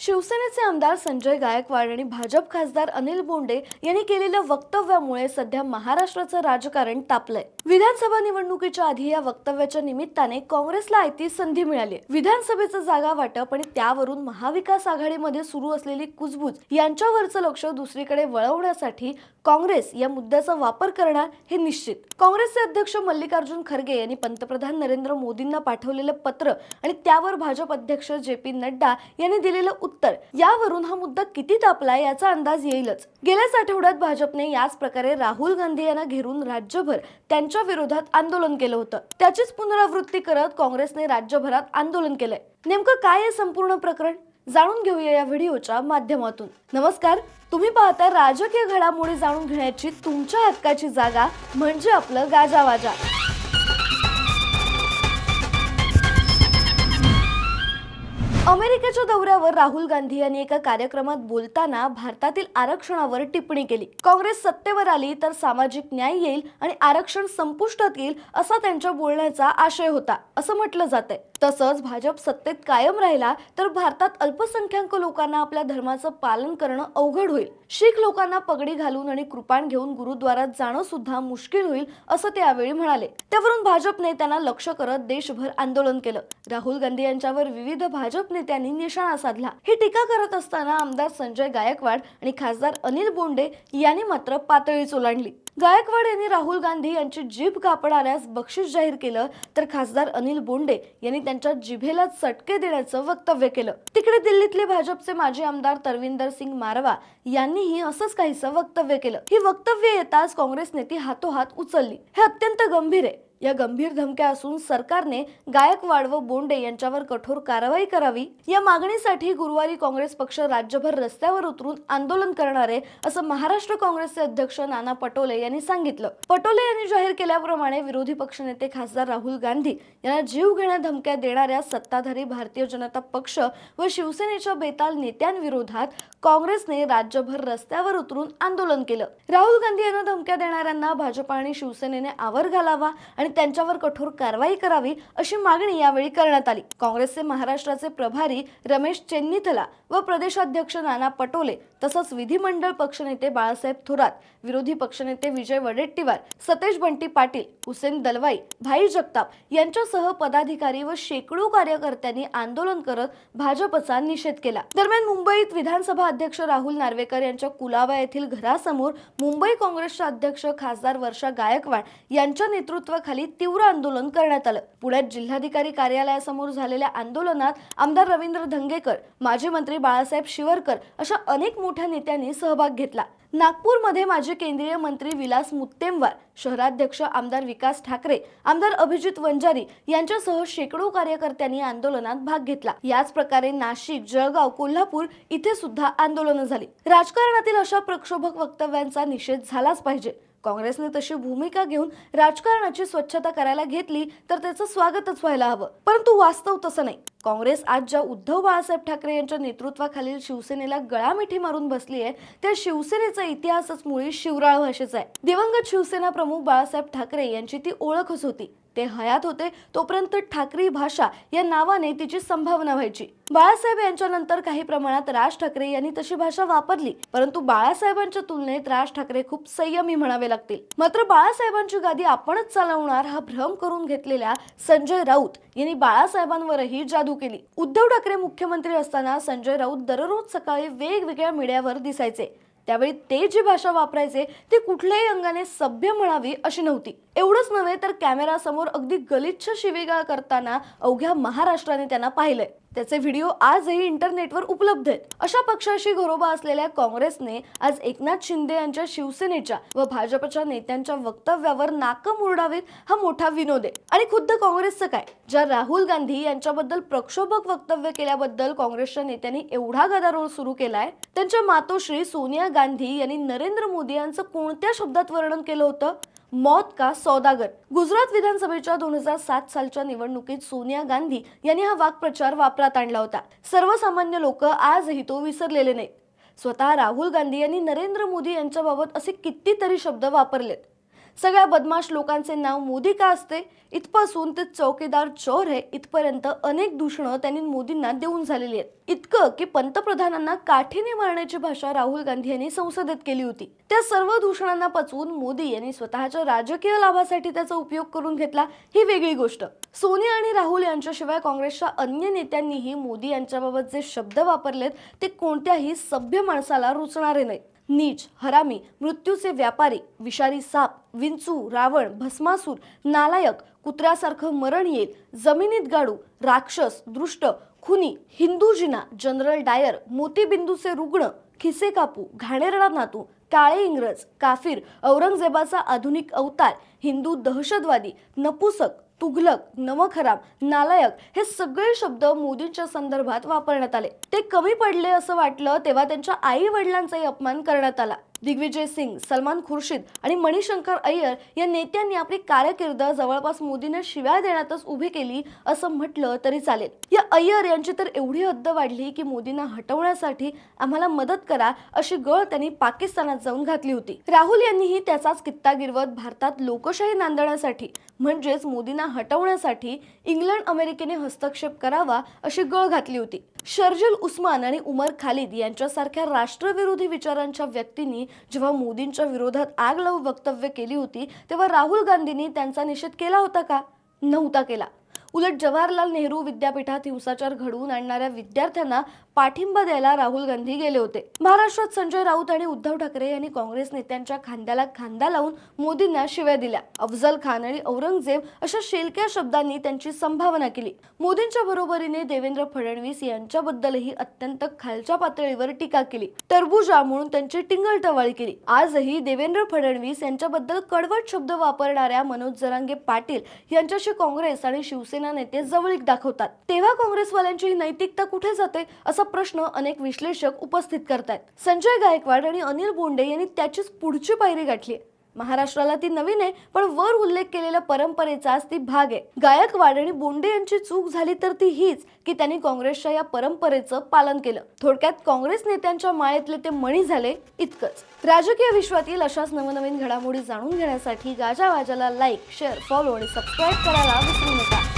शिवसेनेचे आमदार संजय गायकवाड आणि भाजप खासदार अनिल बोंडे यांनी केलेल्या वक्तव्यामुळे सध्या महाराष्ट्राचं राजकारण तापलंय. विधानसभा निवडणुकीच्या आधी या वक्तव्याच्या निमित्ताने काँग्रेसला आयती संधी मिळाली. विधानसभेचं जागा वाटप आणि त्यावरून महाविकास आघाडीमध्ये सुरू असलेली कुजबूज यांच्यावरचं लक्ष दुसरीकडे वळवण्यासाठी काँग्रेस या मुद्द्याचा वापर करणार हे निश्चित. काँग्रेसचे अध्यक्ष मल्लिकार्जुन खरगे यांनी पंतप्रधान नरेंद्र मोदींना पाठवलेलं पत्र आणि त्यावर भाजप अध्यक्ष जे पी नड्डा यांनी दिलेलं उत्तर. यावरून हा मुद्दा किती तापला याचा अंदाज येईलच. गेल्याच आठवड्यात भाजपने याच प्रकारे राहुल गांधी यांना घेरून राज्यभर त्यांच्या विरोधात आंदोलन केलं होतं. त्याचीच पुनरावृत्ती करत काँग्रेसने राज्यभरात आंदोलन केलंय. नेमकं काय आहे संपूर्ण प्रकरण? जाणून घेऊया या व्हिडिओच्या माध्यमातून. नमस्कार तुम्ही पाहता राजकीय घडामोडी जाणून घेण्याची तुमच्या हक्काची जागा म्हणजे आपलं गाजावाजा. अमेरिकेच्या दौऱ्यावर राहुल गांधी यांनी एका कार्यक्रमात बोलताना भारतातील आरक्षणावर टिप्पणी केली. काँग्रेस सत्तेवर आली तर सामाजिक न्याय येईल आणि आरक्षण संपुष्टात येईल असा त्यांच्या बोलण्याचा आशय होता असं म्हटलं जातंय. तसंच भाजप सत्तेत कायम राहिला तर भारतात अल्पसंख्याक लोकांना आपल्या धर्माचं पालन करणं अवघड होईल. शीख लोकांना पगडी घालून आणि कृपाण घेऊन गुरुद्वारात जाणं सुद्धा मुश्किल होईल असं ते यावेळी म्हणाले. त्यावरून भाजप नेत्यांना लक्ष करत देशभर आंदोलन केलं. राहुल गांधी यांच्यावर विविध भाजप नेत्यांनी निशाणा साधला. ही टीका करत असताना आमदार संजय गायकवाड आणि खासदार अनिल बोंडे यांनी मात्र पातळीच ओलांडली गायकवाड यांनी राहुल गांधी यांची जीभ कापणाऱ्यास बक्षीस जाहीर केलं तर खासदार अनिल बोंडे यांनी त्यांच्या जिभेला चटके देण्याचं वक्तव्य केलं. तिकडे दिल्लीतले भाजपचे माजी आमदार तरविंदर सिंग मारवा यांनीही असंच काहीसं वक्तव्य केलं. ही वक्तव्य येताच काँग्रेस नेती हातोहात उचलली. हे अत्यंत गंभीर आहे. या गंभीर धमक्या असून सरकारने गायकवाड व बोंडे यांच्यावर कठोर कारवाई करावी. या मागणीसाठी गुरुवारी काँग्रेस पक्ष राज्यभर रस्त्यावर उतरून आंदोलन करणार आहे असं महाराष्ट्र काँग्रेसचे अध्यक्ष नाना पटोले यांनी सांगितलं. पटोले यांनी जाहीर केल्याप्रमाणे विरोधी पक्षनेते खासदार राहुल गांधी यांना जीव घेण्या धमक्या देणाऱ्या सत्ताधारी भारतीय जनता पक्ष व शिवसेनेच्या बेताल नेत्यांविरोधात काँग्रेसने राज्यभर रस्त्यावर उतरून आंदोलन केलं. राहुल गांधी यांना धमक्या देणाऱ्यांना भाजप आणि शिवसेनेने आवर घालावा आणि त्यांच्यावर कठोर कारवाई करावी अशी मागणी यावेळी करण्यात आली. काँग्रेसचे महाराष्ट्राचे प्रभारी रमेश चेन्नीथला व प्रदेशाध्यक्ष नाना पटोले तसंच विधिमंडळ पक्षनेते बाळासाहेब थोरात विरोधी पक्षनेते विजय वडेट्टीवार सतेज बंटी पाटील हुसेन दलवाई भाई जगताप यांच्यासह पदाधिकारी व शेकडो कार्यकर्त्यांनी आंदोलन करत भाजपचा निषेध केला. दरम्यान मुंबईत विधानसभा अध्यक्ष राहुल नार्वेकर यांच्या कुलाबा येथील घरासमोर मुंबई काँग्रेसच्या अध्यक्ष खासदार वर्षा गायकवाड यांच्या नेतृत्वाखाली तीव्र आंदोलन करण्यात आलं. पुण्यात जिल्हाधिकारी कार्यालयासमोर झालेल्या आंदोलनात आमदार रवींद्र धंगेकर माजी मंत्री बाळासाहेब शिवरकर अशा अनेक मोठ्या नेत्यांनी सहभाग घेतला. नागपूरमध्ये माजी केंद्रीय मंत्री विलास मुत्तेमवार शहराध्यक्ष आमदार विकास ठाकरे आमदार अभिजित वंजारी यांच्यासह शेकडो कार्यकर्त्यांनी आंदोलनात भाग घेतला. याच प्रकारे नाशिक जळगाव कोल्हापूर इथे सुद्धा आंदोलनं झाली. राजकारणातील अशा प्रक्षोभक वक्तव्यांचा निषेध झालाच पाहिजे. काँग्रेसने तशी भूमिका घेऊन राजकारणाची स्वच्छता करायला घेतली तर त्याचं स्वागतच व्हायला हवं. परंतु वास्तव तसं नाही. काँग्रेस आज ज्या उद्धव बाळासाहेब ठाकरे यांच्या नेतृत्वाखालील शिवसेनेला गळामिठी मारून बसली आहे त्या शिवसेनेचा इतिहासच मुळी शिवराळ भाषेचा आहे. दिवंगत शिवसेना प्रमुख बाळासाहेब ठाकरे यांची ती ओळखच होती. ते हयात होते तोपर्यंत ठाकरी भाषा या नावाने तिची संभावना व्हायची. बाळासाहेब यांच्यानंतर काही प्रमाणात राज ठाकरे यांनी तशी भाषा वापरली परंतु बाळासाहेबांच्या तुलनेत राज ठाकरे खूप संयमी म्हणावे लागतील. मात्र बाळासाहेबांची गादी आपणच चालवणार हा भ्रम करून घेतलेल्या संजय राऊत यांनी बाळासाहेबांवरही जादू केली. उद्धव ठाकरे मुख्यमंत्री असताना संजय राऊत दररोज सकाळी वेगवेगळ्या मीडियावर दिसायचे. त्यावेळी ते जी भाषा वापरायचे ती कुठल्याही अंगाने सभ्य म्हणावी अशी नव्हती. एवढंच नव्हे तर कॅमेरासमोर अगदी गलिच्छ शिवेगाळ करताना अवघ्या महाराष्ट्राने त्यांना पाहिलंय. त्याचे व्हिडिओ आजही इंटरनेटवर उपलब्ध आहेत. अशा पक्षाशी घरोबा असलेल्या काँग्रेसने आज एकनाथ शिंदे यांच्या शिवसेनेच्या व भाजपच्या नेत्यांच्या वक्तव्यावर नाकं मुरडावेत हा मोठा विनोद आहे. आणि खुद्द काँग्रेसचं काय? ज्या राहुल गांधी यांच्याबद्दल प्रक्षोभक वक्तव्य केल्याबद्दल काँग्रेसच्या नेत्यांनी एवढा गदारोळ सुरू केलाय. त्यांच्या मातोश्री सोनिया गांधी यांनी नरेंद्र मोदी यांचं कोणत्या शब्दात वर्णन केलं होतं? मौत का सौदागर? गुजरात विधानसभेच्या दोन हजार सात सालच्या निवडणुकीत सोनिया गांधी यांनी हा वाक्प्रचार वापरात आणला होता. सर्वसामान्य लोक आजही तो विसरलेले नाहीत. स्वतः राहुल गांधी यांनी नरेंद्र मोदी यांच्याबाबत असे कितीतरी शब्द वापरलेत. सगळ्या बदमाश लोकांचे नाव मोदी का असते. इथपासून ते चौकीदार चोर आहे इथपर्यंत अनेक दूषणं त्यांनी मोदींना देऊन झालेली आहेत. इतकं की पंतप्रधानांना काठीने मारण्याची भाषा राहुल गांधी यांनी संसदेत केली होती. त्या सर्व दूषणांना पचवून मोदी यांनी स्वतःच्या राजकीय लाभासाठी त्याचा उपयोग करून घेतला ही वेगळी गोष्ट. सोनिया आणि राहुल यांच्याशिवाय काँग्रेसच्या अन्य नेत्यांनीही मोदी यांच्याबाबत जे शब्द वापरलेत ते कोणत्याही सभ्य माणसाला रुचणारे नाहीत. नीच हरामी मृत्यूचे व्यापारी विषारी साप विंचू रावण भस्मासूर नालायक कुत्र्यासारखं मरण येईल जमिनीत गाडू राक्षस दृष्ट खुनी हिंदू जिना जनरल डायर मोतीबिंदूचे रुग्ण खिसे कापू घाणेरडा नातू काळे इंग्रज काफिर औरंगजेबाचा आधुनिक अवतार हिंदू दहशतवादी नपुसक तुघलक नमखराब नालायक हे सगळे शब्द मोदींच्या संदर्भात वापरण्यात आले. ते कमी पडले असं वाटलं तेव्हा त्यांच्या आई वडिलांचाही अपमान करण्यात आला. दिग्विजय सिंग सलमान खुर्शीद आणि मणिशंकर अय्यर या नेत्यांनी आपली कारकीर्द जवळपास मोदींना शिव्या देण्यातच उभी केली असं म्हटलं तरी चालेल. या अय्यर यांची तर एवढी हद्द वाढली की मोदींना हटवण्यासाठी आम्हाला मदत करा अशी गळ त्यांनी पाकिस्तानात जाऊन घातली होती. राहुल यांनीही त्याचाच कित्ता गिरवत भारतात लोकशाही नांदण्यासाठी म्हणजेच मोदींना हटवण्यासाठी इंग्लंड अमेरिकेने हस्तक्षेप करावा अशी गळ घातली होती. शर्जिल उस्मान आणि उमर खालिद यांच्यासारख्या राष्ट्रविरोधी विचारांच्या व्यक्तींनी जेव्हा मोदींच्या विरोधात आग लावू वक्तव्य केली होती तेव्हा राहुल गांधींनी त्यांचा निषेध केला होता का? नव्हता केला. उलट जवाहरलाल नेहरू विद्यापीठात हिंसाचार घडवून आणणाऱ्या विद्यार्थ्यांना पाठिंबा द्यायला राहुल गांधी गेले होते. महाराष्ट्रात संजय राऊत आणि उद्धव ठाकरे यांनी काँग्रेस नेत्यांच्या खांद्याला खांदा लावून मोदींना शिव्या दिल्या. अफजल खान आणि औरंगजेब अशा शेलक्या शब्दांनी त्यांची संभावना केली. मोदींच्या बरोबरीने देवेंद्र फडणवीस यांच्याबद्दलही अत्यंत खालच्या पातळीवर टीका केली. टरबुजा म्हणून त्यांची टिंगलटवाळी केली. आजही देवेंद्र फडणवीस यांच्याबद्दल कडवट शब्द वापरणाऱ्या मनोज जरांगे पाटील यांच्याशी काँग्रेस आणि शिवसेना नेते जवळीक दाखवतात. तेव्हा काँग्रेसवाल्यांची ही नैतिकता कुठे जाते असा प्रश्न अनेक विश्लेषक उपस्थित करतायत. संजय गायकवाड आणि अनिल बोंडे यांनी त्याचीच पुढची पायरी गाठली महाराष्ट्राला ती नवीन आहे पण वर उल्लेख केलेल्या परंपरेचाच ती भाग आहे. गायकवाड आणि बोंडे यांची चूक झाली तर ती हीच की त्यांनी काँग्रेसच्या या परंपरेचं पालन केलं. थोडक्यात काँग्रेस नेत्यांच्या माळेतले ते मणी झाले इतकंच. राजकीय विश्वातील अशाच नवनवीन घडामोडी जाणून घेण्यासाठी गाजावाजाला लाईक शेअर फॉलो आणि सबस्क्राईब करायला विसरू नका.